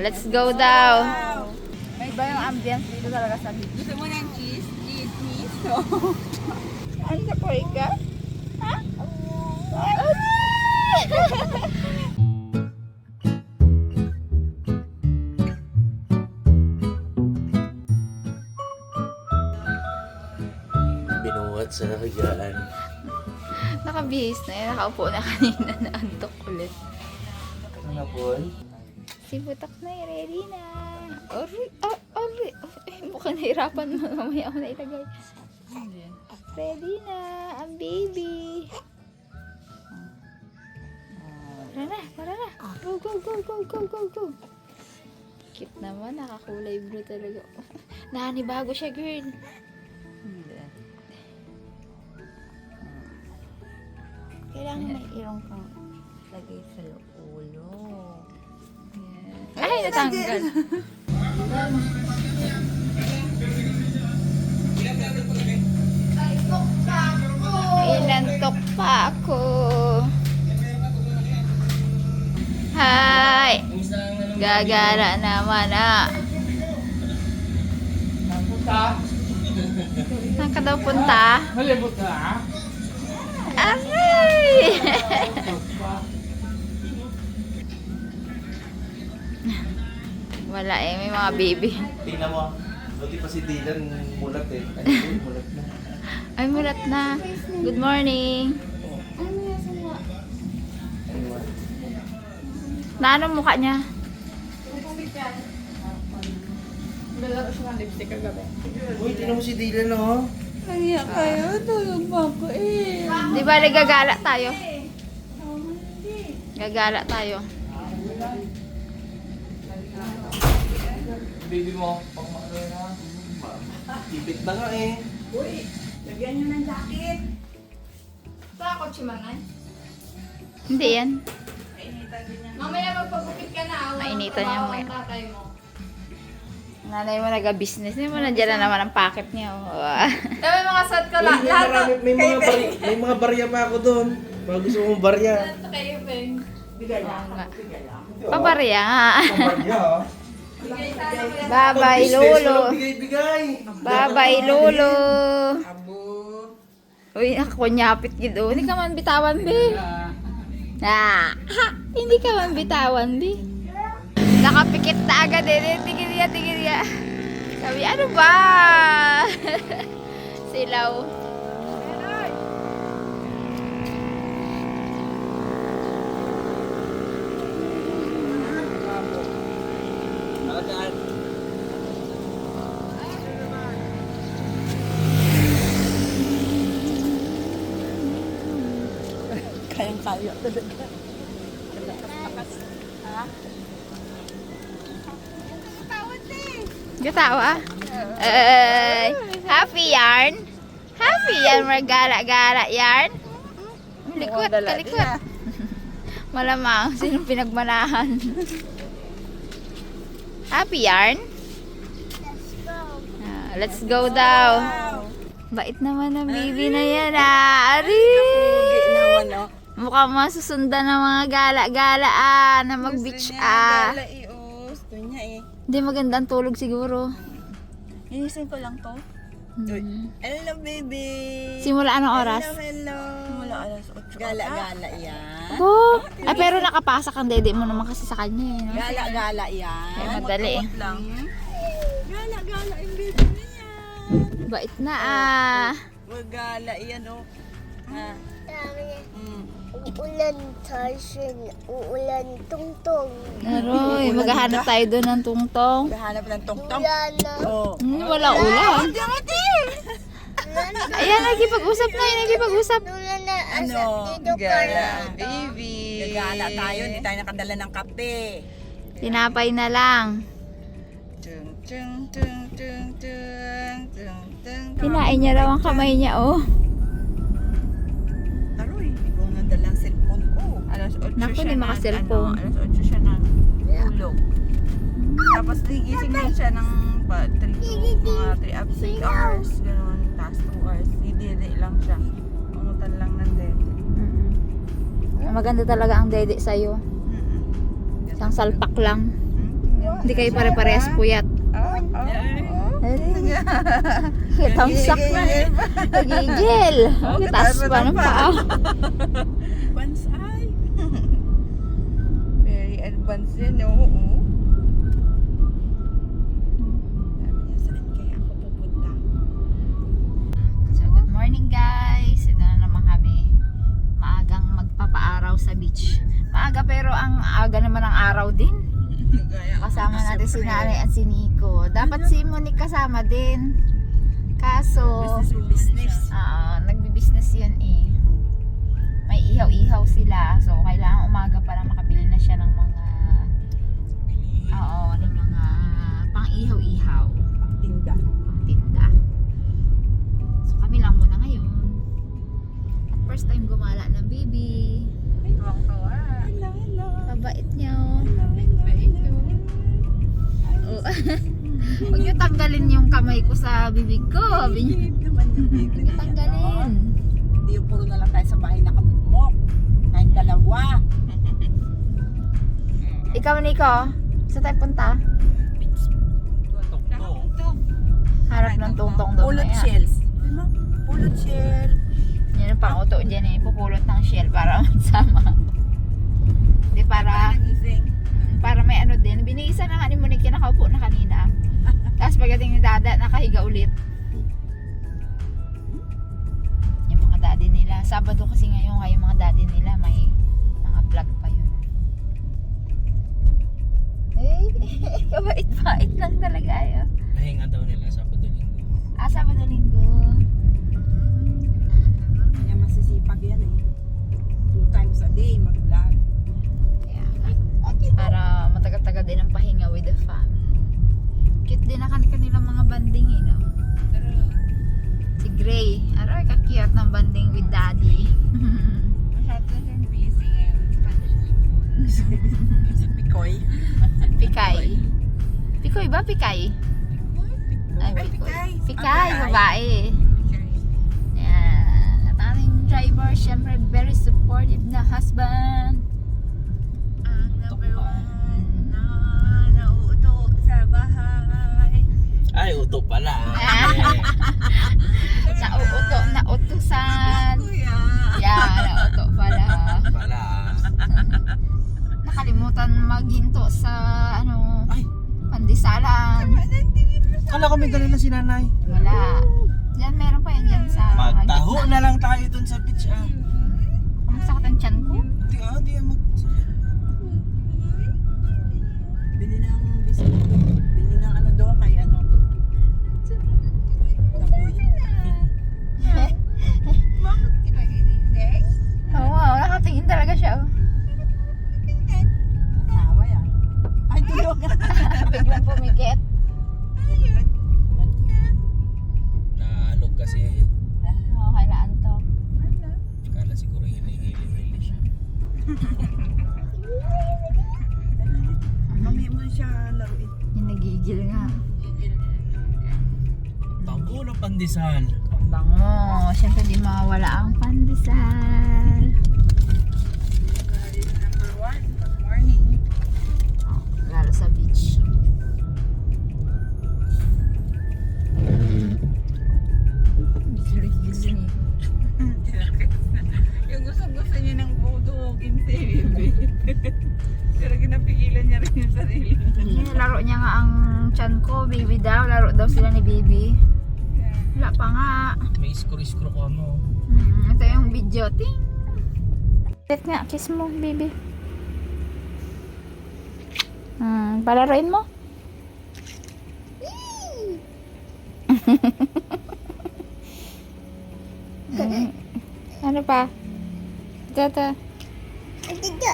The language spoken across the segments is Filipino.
let's go daw. May iba yung ambience dito talaga sa beach. Gusto mo ng cheese? Cheese, cheese. Ano sa po ka? Ha? Binuhat sa higaan. Nakabihis na yun. Nakaupo na kanina na antok ulit. Ano po? Si Butak na eh, ready na. Ori, ah, ori. Eh, mukhang nahirapan mo. Mamaya ako na ilagay. Ready na, ang baby. Tara na, tara na. Go, go, go, go, go, go, go. Cute naman, nakakulay blue talaga. Nanibago siya, girl. Kailangan may ilong kang lagay sa ulo. Ay, natanggal. Inantok pa ako. Hi! Gagara naman ah. Saan ka daw punta? Malibot na. Aray! Wala eh, may mga baby. Tingnan mo. Buti pa si Dylan mulat eh. Ano yun? Mulat na. Ay, mulat na. Good morning. Ano? Na anong mukha niya? Nalaro siya ng lipstick kagabi. Uy, tingnan mo si Dylan oh. Kaya kayo, tulog pa ako eh. Di ba gagala tayo? Gagala tayo. Baby mo, pang maano na. Tipit na nga eh. Uy, lagyan nyo ng jacket. Sa kutsimangan? Hindi yan. Kainitan din yan. Mamaya magpagupit ka na. Awang Mainitan niya mamaya. ang tatay mo. Nanay mo nag-business. Hindi mo nandiyan na naman ang packet niya. Oh. Sabi mga sad ko lang. may, Lahat marami, ng may mga barya, may mga barya pa ako doon. Mga gusto mong barya. ito kayo, Peng. Bigay lang. lang. Pabarya Bye-bye, Lolo. Bye-bye, Lolo. Abo. Uy, ako nyapit gid. oh. Hindi ka man bitawan, be. Ah, ha, hindi ka man bitawan, be. Nakapikit na agad eh. Tigil niya, tigil niya. Sabi, ano ba? Silaw. Kaya talaga. Gatawa. Ay, happy yarn. Happy yarn, magala-gala yarn. Likot, kalikot. Malamang, sinong pinagmanahan? Happy yarn? Ah, let's go daw. Bait naman ng baby na yan ah. Ari! Mukhang masusundan ng mga gala-gala ah, na mag-beach ah. Gala eh oh. Gusto niya eh. Hindi maganda ang tulog siguro. Inisin ko lang to. Hmm. Hello baby. Simula anong oras? Hello, hello. Simula alas 8. Gala-gala yan. Oh, ay pero nakapasa kang dede mo naman kasi sa kanya eh. no? Gala-gala yan. Ay, madali eh. Tukot lang. Gala-gala yung baby na yan. Bait na ah. Magala yan oh. Ha. Mm. Uulan Tarzan, uulan tungtong. Aroy, maghahanap tayo doon ng tungtong. Gahanap ng tongtong. Ulan na. Oh. Hmm, wala ulan. Ulan na. Ayan, nagkipag-usap na yun, nagkipag-usap. Ulan na. Ano? Asa dito ka na. baby. Gagala tayo, hindi tayo nakadala ng kape. Tinapay na lang. Tung, tung, tung, tung, tung, tung, tung. Kinain niya raw ang kamay niya, oh. Alas 8 Naku, siya di nag- maka-cellphone. Ano, alas 8 siya nang ulog. Tapos nagising din siya ng pa, three, mga 3 up 6 hours. Ganun, tapos 2 hours. Didili lang siya. Umutan lang ng dede. Mm-mm. Maganda talaga ang dede sa'yo. Mm-mm. Isang salpak lang. Hmm? Hindi kayo pare-parehas puyat. Oh, oh. Tamsak na. Nagigil. Taas pa ng paa. Yan, oo. Ako pupunta? So, good morning guys. Ito na naman kami. Maagang magpapaaraw sa beach. Maaga pero ang aga naman ang araw din. Kasama natin si Nanay at si Nico. Dapat si Monique kasama din. Kaso, Business ah, nagbi-business yun eh. May ihaw-ihaw sila. So, kailangan umaga para makabili na siya ng mga pang-ihaw-ihaw. Tinda. Tinda. So, kami lang muna ngayon. At first time gumala ng baby. Tuwang-tuwa. Hello, hello. Kabait niya. Bait to. Oh. Huwag niyo tanggalin yung kamay ko sa bibig ko. Niyo. Huwag niyo tanggalin. Hindi yung puro na lang tayo sa bahay nakabukmok. Tayong dalawa. Ikaw, Nico, sa tayo punta? Harap ng tungtong doon. Pulot Ayan. shells. Diba? Pulot shell. Yan ang pang-auto dyan eh. Pupulot ng shell para magsama. Hindi para, para may ano din. Biniisa na nga ni Monique yung nakaupo na kanina. Tapos pagdating ni Dada, nakahiga ulit. Yung mga daddy nila. Sabado kasi ngayon kayo mga daddy nila. May mga vlog pa yun. Eh, kabait-bait lang talaga yun. Pahinga daw nila sa. Ah, Sabado Linggo. Kaya masisipag yan eh. Two times a day mag-vlog. Yeah. Para matagal-tagal din ang pahinga with the fam. Cute din na kanilang mga banding eh, no? Si Gray. Aray, ka-cute ng banding with daddy. Masyado siyang busy ngayon. Spanish school. si Picoy. Pikay. Pikoy ba? Pikay? Ay. Pikay. Pikay, babae. Yan. At ating driver, syempre, very supportive na husband. Ang number one na nauuto sa bahay. Ay, uto pala. Nauuto, nautusan. Yan, nauuto pala. Pala. Nakalimutan maghinto sa, ano, Ay, pandisalan. Kala ko may dala na si nanay. Wala. Diyan, meron pa yan dyan sa... Magtaho na lang tayo dun sa beach ah. Iskro-iskro ko ano. Hmm, ito yung video. Ting! Let nga, kiss mo, baby. Hmm, palaroin mo. Hmm, ano pa? Ito, ito. Dito.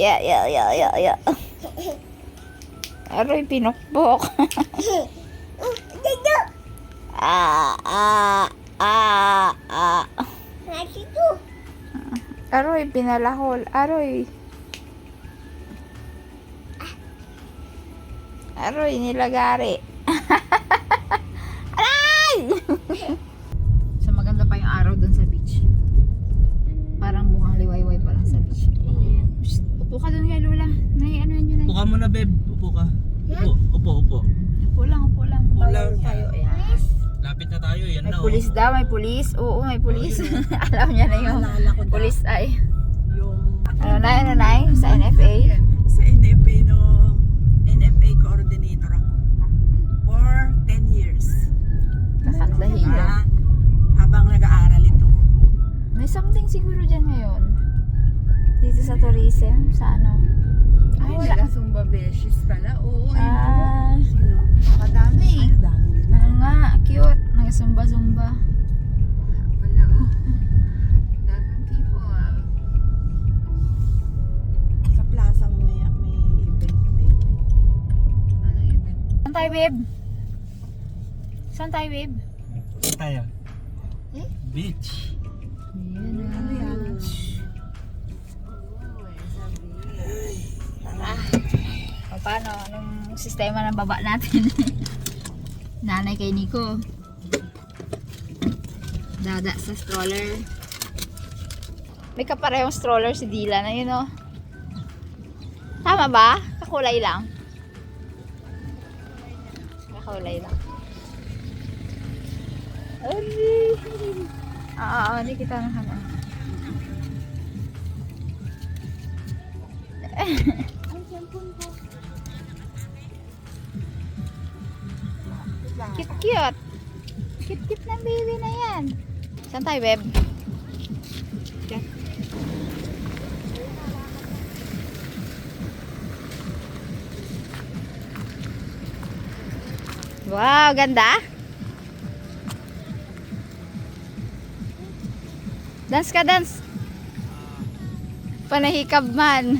Yeah, yeah, yeah, yeah, yeah. Aroy, pinukbok. Dito. ah, ah, ah, ah. Aroy, pinalahol. Aroy. Aroy, nilagari. oh. pulis daw, may pulis. Oo, may pulis. Alam niya na yung ko pulis ay. Yung Ano na, ano na, sa NFA. sa NFA no NFA coordinator ako for 10 years. Kakatlahin yun. Ah, habang nag-aaral ito. May something siguro dyan ngayon. Dito sa tourism, sa ano. Ay, wala. nila Zumba Beshes pala. Oo, Ah, Sino? Madami. Cute. Nag-zumba-zumba. Pala, oh. Daming people. Sa plaza mamaya may event din. Ano event? Saan tayo, babe? Saan tayo, babe? Saan tayo? Eh? Beach. Ayan Ano yan? O, paano? Anong sistema ng baba natin? Nanay kay Nico. Dada sa stroller. May kaparehong stroller si Dila na yun, oh. Tama ba? Kakulay lang. Kakulay lang. Ari! Ah, ah, hindi kita na ano. Cute, cute. Cute, cute ng baby na yan. Saan tayo, Beb? Diyan. Wow, ganda. Dance ka, dance. Panahikab man.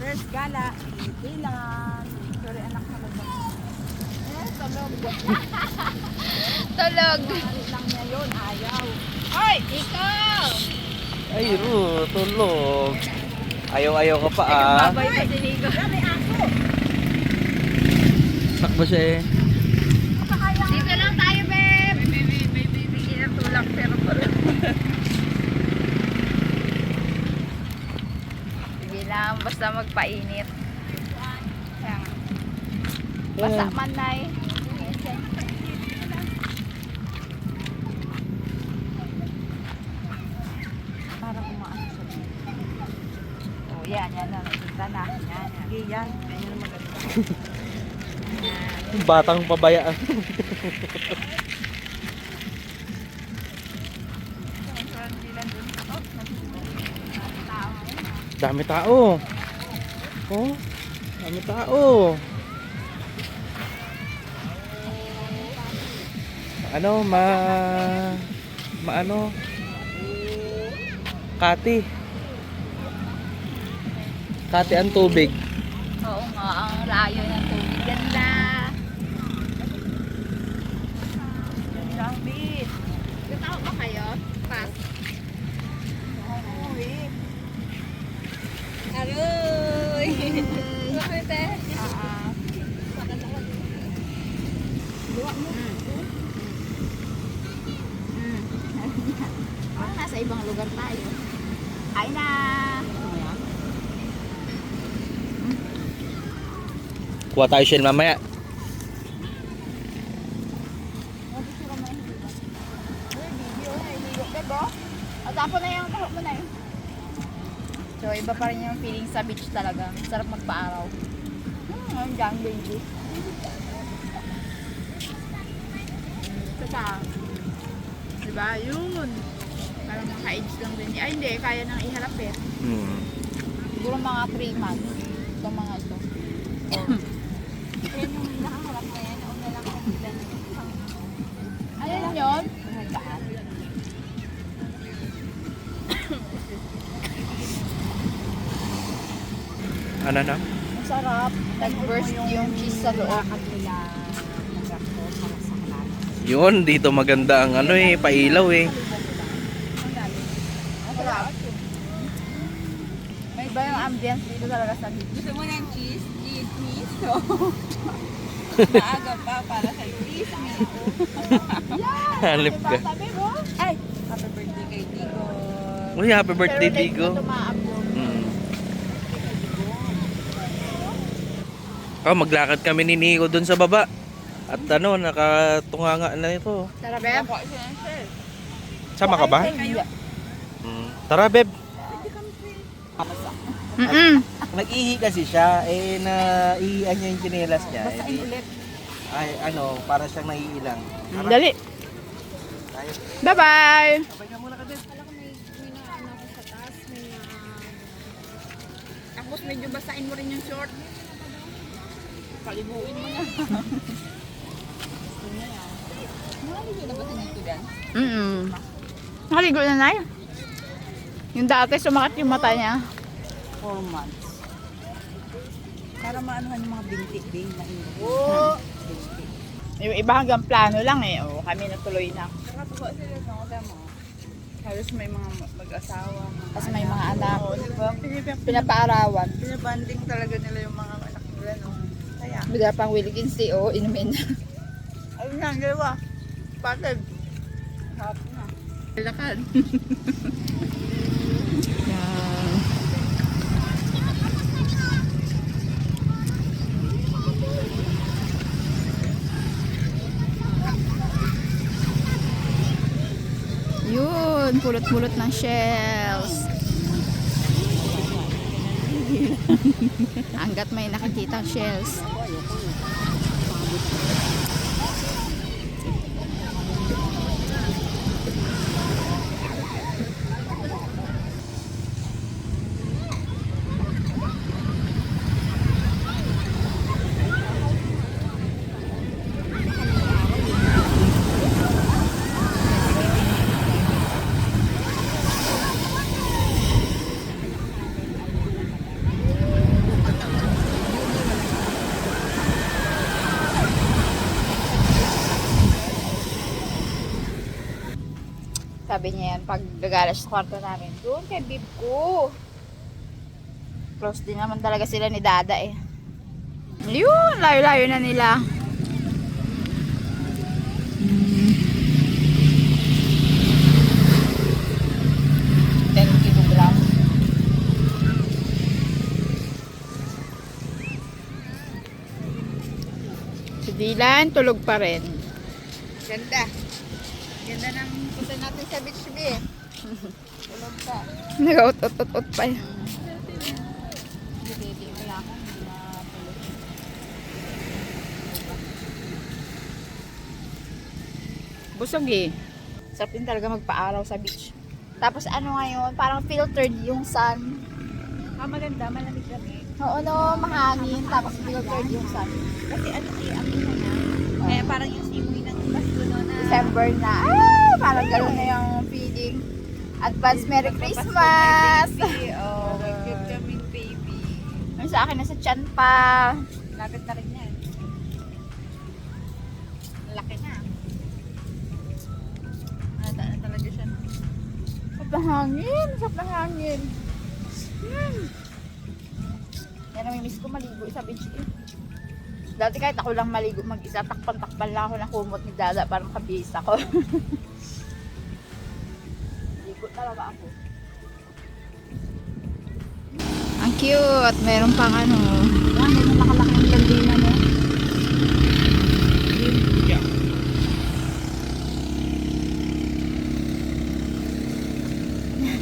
First gala, Dylan. Sorry, anak na mag Eh, tulog. Tulog. lang niya yun, ayaw. Hoy, ikaw! Ay, Ru, tulog. Ayaw-ayaw ka pa ah. Babay pa si Nico. Sakbo siya eh. Dito lang tayo, Beb. Inatulak pero pala. Sige lang, basta magpainit. Basta man na eh. Para kumaan sa Oh, yan, yan na. Nakita na. Yan, yan. Sige, yan. Ganyan maganda. Batang pabayaan. Dami tao. Oh, dami tao. Ano, ma... Maano? Kati. Kati ang tubig. Oo nga, ang layo ng tubig. Ganda. Bit. Totoo ba kayo? Oo, eh. Aroy! Bakit eh? Ah, Parang nasa ibang lugar tayo. Ay na! Kuha tayo shell mamaya. Tapo na yung tapo mo na yun. So, iba pa rin yung feeling sa beach talaga. Sarap magpa-araw. Hmm, ang dyan, baby. Ito pa. Diba? Yun. Parang maka-age lang din. Ay, hindi. Kaya nang iharap eh. Hmm. Siguro mga 3 months. Itong mga ito. yan yung nakaharap na yan. Una lang ang bilan. Ayun yun? Ano na? Ang sarap. Nag-burst yung cheese sa loob. nila. Nagakto para sa kalat. Yun, dito maganda ang ano eh, pailaw eh. Ang sarap. May iba yung ambience dito talaga sa beach. Gusto mo ng cheese? Cheese, cheese. So, maaga pa para sa cheese. Halip ka. Sabi mo? Ay, happy birthday kay Tico. Uy, happy birthday, Pero na tumaabot. Hmm. Oh, maglakad kami ni Nico doon sa baba. At ano, nakatunganga na ito. Tara, Beb. Sama ka ba? Mm. Tara, Beb. Mm-mm. Nag-ihi kasi siya, eh, naihian niya yung chinelas niya. Basahin ulit. Ay, ano, para siyang naiilang. Dali. Bye-bye. Sabay ka muna ka din. Tapos medyo basahin mo rin yung short. Palibuin mo na. Mm-mm. Nakaligo na na Yung dati, sumakit yung mata niya. Four months. Para maanuhan yung mga binti din na hindi. Yung iba hanggang plano lang eh. O, kami natuloy na. Nakatuwa sila sa mga mo. Halos may mga mag-asawa. Kasi may mga anak. Oo, di ba? Pinip- Pinapaarawan. Pinabanding talaga nila yung mga anak nila, no? Kaya, Bigla pang Wilkins Day, o, inumin. ayun na, galawa. Patag. Happy na. Lakad. Yan. Yun, pulot-pulot ng shells. Hanggat may nakikita shells. Sabi niya yan, pag gagala sa kwarto namin, doon kay bib ko. Close din naman talaga sila ni Dada eh. Yun, layo-layo na nila. Dylan, tulog pa rin. Ganda. Ganda ng punta natin sa beach, B. Tulog ka. Nag-out-out-out pa matulog. Busog eh. Sarap din talaga magpa-araw sa beach. Tapos ano ngayon, parang filtered yung sun. Ah, maganda. Malamig kami. Oo, no, mahangin. Tapos filtered yung sun. Kasi ano eh, ang ina na. Kaya parang yung simoy ng Pasko no na. December na. Ah, parang gano'n na yung feeling. Advance Merry Christmas! Oh, may cute kaming baby. Yung sa akin nasa tiyan pa. Lapit na rin yan. Laki na. Nata na talaga siya. no? Sarap ng hangin. Sarap ng hangin. Hmm. Yan ang miss ko maligo sa beach eh. Dati kahit ako lang maligo mag-isa, takpan-takpan lang ako ng kumot ni Dada para makabihis ako. Ligo talaga ako. Ang cute. Meron pang ano. Yan, meron nakalaki ng landina no.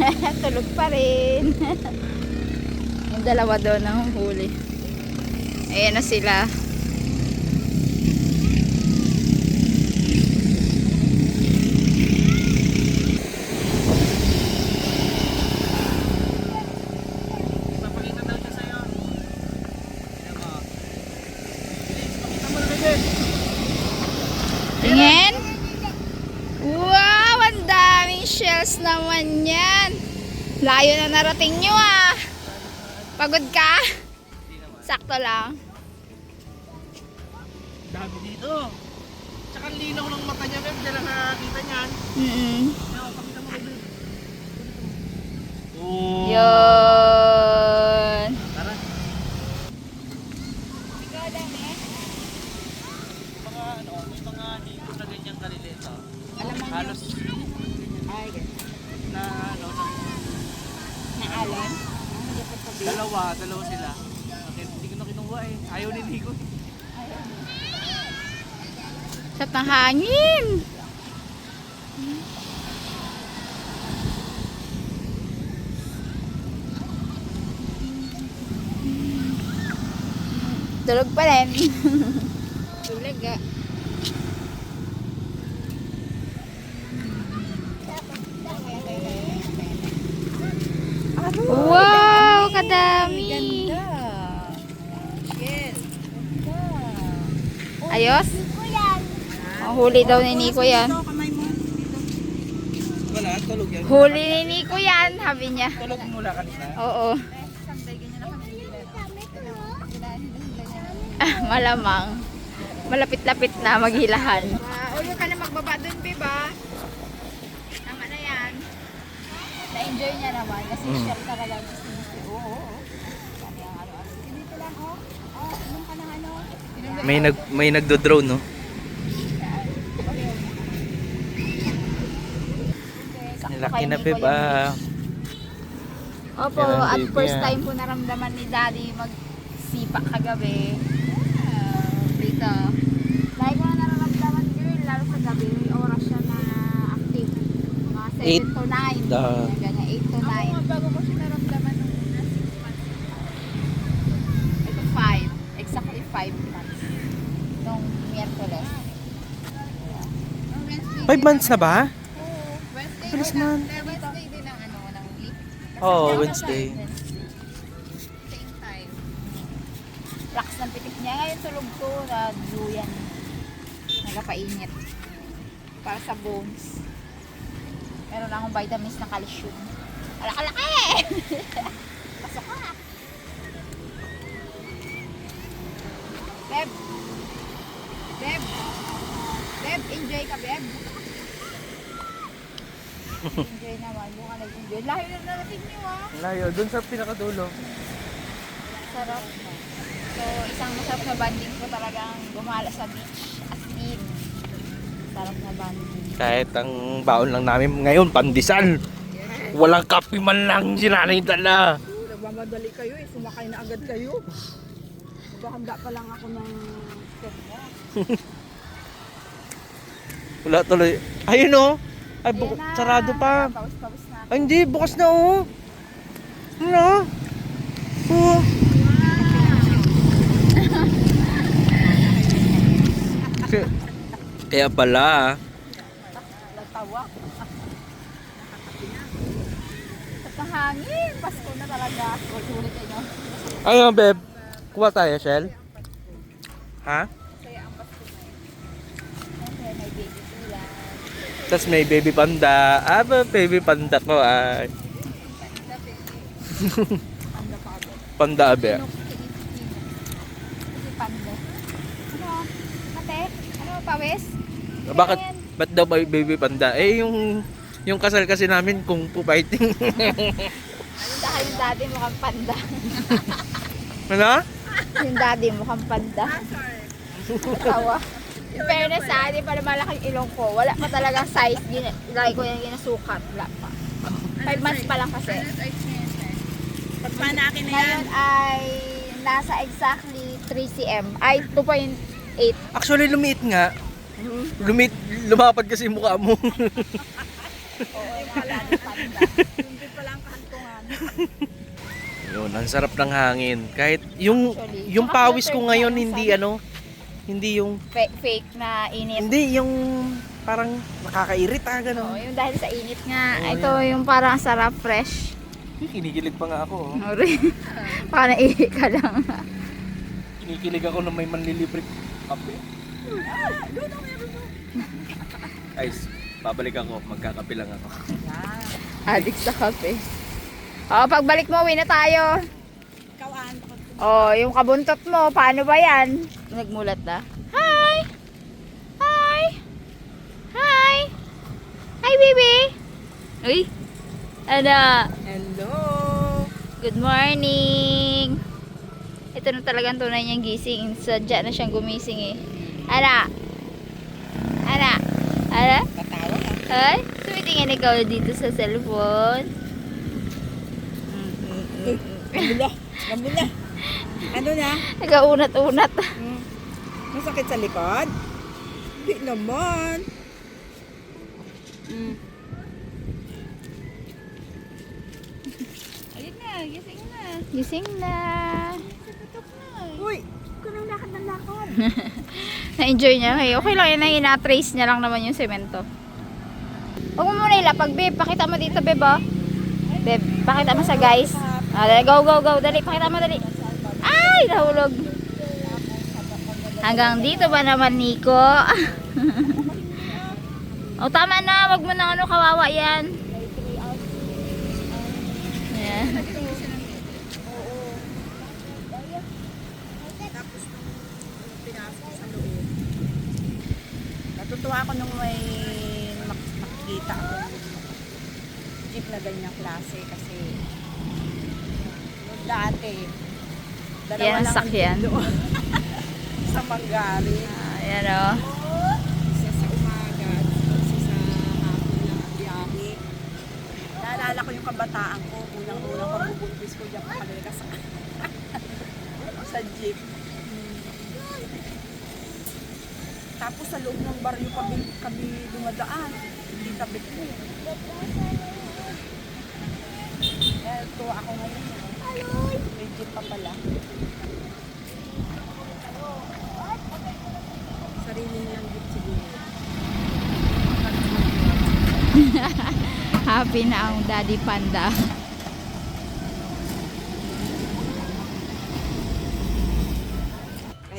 Tulog pa rin. Yung dalawa doon ang huli. Ayan na sila. Papakita daw siya sa'yo. Ayan mo. Bilis, pakita mo na Bebe. Tingin. Wow, ang daming shells naman yan. Layo na narating nyo ah. Pagod ka? Sakto lang. Dami dito. Tsaka linaw ng mata niya, Beb. Diyan lang nakakita niyan. Mm Ayan, pakita mo kay Beb. Oh. Yun. Tara. Ikaw, Dami. Mga ano, may mga higop na ganyang kalilito. Alam mo Halos Ay, ganun. na ano, na, Naalan? Dalawa, dalawa sila. Okay, hindi ko na kinuha eh. Ayaw ni Nico. Sa hangin. Tulog pa rin. Tulog ah. Wow, kadami. Ayos? Ang huli daw ni Nico yan. Wala, tulog yan. Huli ni Nico yan, sabi niya. Tulog mula kanina. Oo. Ah, malamang. Malapit-lapit na maghilahan. Ulo ka na magbaba dun, Biba. Tama na yan. Na-enjoy niya naman kasi Mm. share talaga gusto gusto. Oo, lang, oh. Oh, ka. Inom May nag may nagdo-drone, no? Nilaki na Pep, ah. Opo, Yan ang at baby first time po naramdaman ni Daddy magsipa kagabi. Ah, dito. Lagi ko na nararamdaman girl, lalo sa gabi, may oras siya na active. Mga 7 Eight. to 9. Da- Ganyan, 8 to 9. Ako, bago ko siya naramdaman nung na 6 months. Ito 5. Exactly 5 months. Nung Miyerkules. Five months na ba? Bilis man. Wednesday din ang ano, ng week. Oo, oh, Wednesday. Same time. Lax ng pitik niya. Ngayon tulog ko na duyan. Nagapainit. Para sa bones. Meron akong vitamins na calcium. Alak-alaki! Pasok ka! Beb! Beb! Beb, enjoy ka, Beb! Enjoy naman. Buka nag-enjoy. Layo na narating niyo, ah. Layo, dun sa pinakadulo. Sarap. So, isang masarap na banding ko talagang gumala sa beach. As in. Sarap na banding. Kahit ang baon lang namin ngayon, pandesal. Walang kape man lang sinanay dala. Nagmamadali kayo eh. Sumakay na agad kayo. Maghahanda pa lang ako ng step mo. Wala tuloy. Ayun oh. Ay, bu- na. sarado pa. Pawis-pawis na. Ay, hindi. Bukas na oh. Ano? Oh. Kaya- Kaya pala. Nagtawa. Sa hangin. Pasko na talaga. Ulit-ulit kayo. Ayun, beb. Kuha tayo, Shell. Ha? Siyempre, may baby sila. Tapos may baby panda. Ah, ba, baby panda ko ay. panda abe. Kasi pando. Ano? Ate? Ano? Pawis? Bakit? Ayan. Ba't daw baby panda? Eh, yung yung kasal kasi namin kung po fighting. Dahil yung daddy mukhang panda. ano? yung daddy mukhang panda. Tawa. In fairness sa hindi pa malaking ilong ko. Wala pa talagang size. Gina, lagi ko yung ginasukat. Wala pa. Five months pa lang kasi. Pagpanakin Ngayon ay nasa exactly 3 cm. Ay, 2.8. Actually, lumiit nga. Lumit, lumapad kasi yung mukha mo. Yun, ang sarap ng hangin. Kahit yung Actually. yung pawis ko ngayon lang hindi ano, hindi yung Fake, fake na init. hindi yung parang nakakairit ah Oo, ganun. yung dahil sa init nga. Oo, Ito yung parang sarap fresh. Kinikilig pa nga ako. oh. Ori. Parang ihi ka lang. Kinikilig ako na may manlilibre kape. Guys, babalik ako. Magkakape lang ako. Addict sa kape. Oo, pagbalik mo, uwi na tayo. Ikaw, Ann. Oh, yung kabuntot mo, paano ba yan? Nagmulat na. Hi! Hi! Hi! Hi, baby! Uy! Ano? Hello! Good morning! Ito na talagang tunay niyang gising. Sadya na siyang gumising eh. Ana! Ana! Ana? Katawa ka. Ay? Tumitingin ikaw dito sa cellphone. Gambula. Gambula. Ano na? Nagaunat-unat. Hmm. Masakit sa likod? Hindi naman. Hmm. Ayun na, gising na. Gising na. Uy, kunang lakad ng lakad. Na-enjoy niya. Okay, okay lang yun. na ina-trace niya lang naman yung semento. Huwag mo muna ilapag, babe. Pakita mo dito, babe, oh. Babe, pakita mo sa guys. Ah, dali, go, go, go. Dali, pakita mo, dali. Ay, nahulog. Hanggang dito ba naman, Nico? o, tama na. Wag mo na ano, kawawa yan. Ayan. Natutuwa ako nung may mak- makikita ako jeep na ganyang klase kasi dati dalawa ang lang sakyan. ang doon sa Manggarin. Ayan, oh. Isa sa umaga isa sa hapon na biyahe. Naalala ko yung kabataan ko, unang-unang pagbubuntis ko diyan kapag sa sa jeep. Tapos sa loob ng baryo kami, kami dumadaan. Hindi kabit ko. Kaya tuwa ako ngayon. May jeep pa pala. Sarili niyang jeep siguro. Happy na ang daddy panda.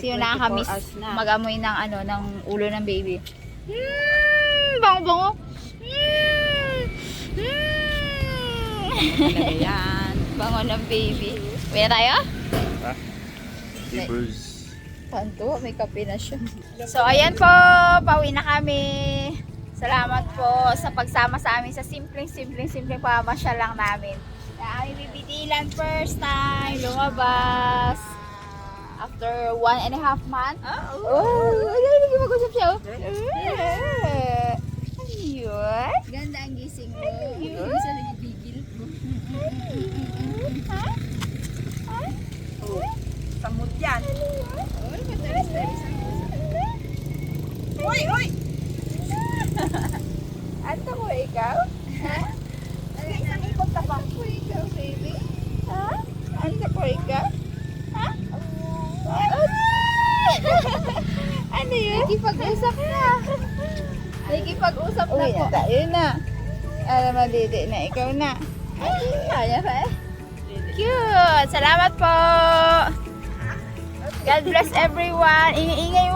Sino nakakamiss 24 hours na. mag-amoy ng ano ng ulo ng baby. Mm, bango bango. Mm, mm. Yan. bango ng baby. Kuya tayo? Keepers. Panto, may kape na siya. So, ayan po. Pauwi na kami. Salamat po sa pagsama sa amin sa simpleng, simpleng, simpleng pamasyal lang namin. Na aming bibidilan first time lumabas. After one and a half month. Oh, ay, ay, ay, mag-usap siya. oh. Ayun. Ganda ang gising mo. Ayun. Hindi siya nagigigil. Ha? Samot yan. Oy, matalis-talis ang Uy, uy! Anta ko ikaw? Ha? Isang ikot ka pa. Ako ikaw, baby? Ha? Anta ko ikaw? Ha? ano yun? Nakipag-usap na. Nakipag-usap na po. tayo na. Alam mo, didi na. Ikaw na. Ay, kaya pa eh. Cute! Salamat po! God bless everyone. Ingay-ingay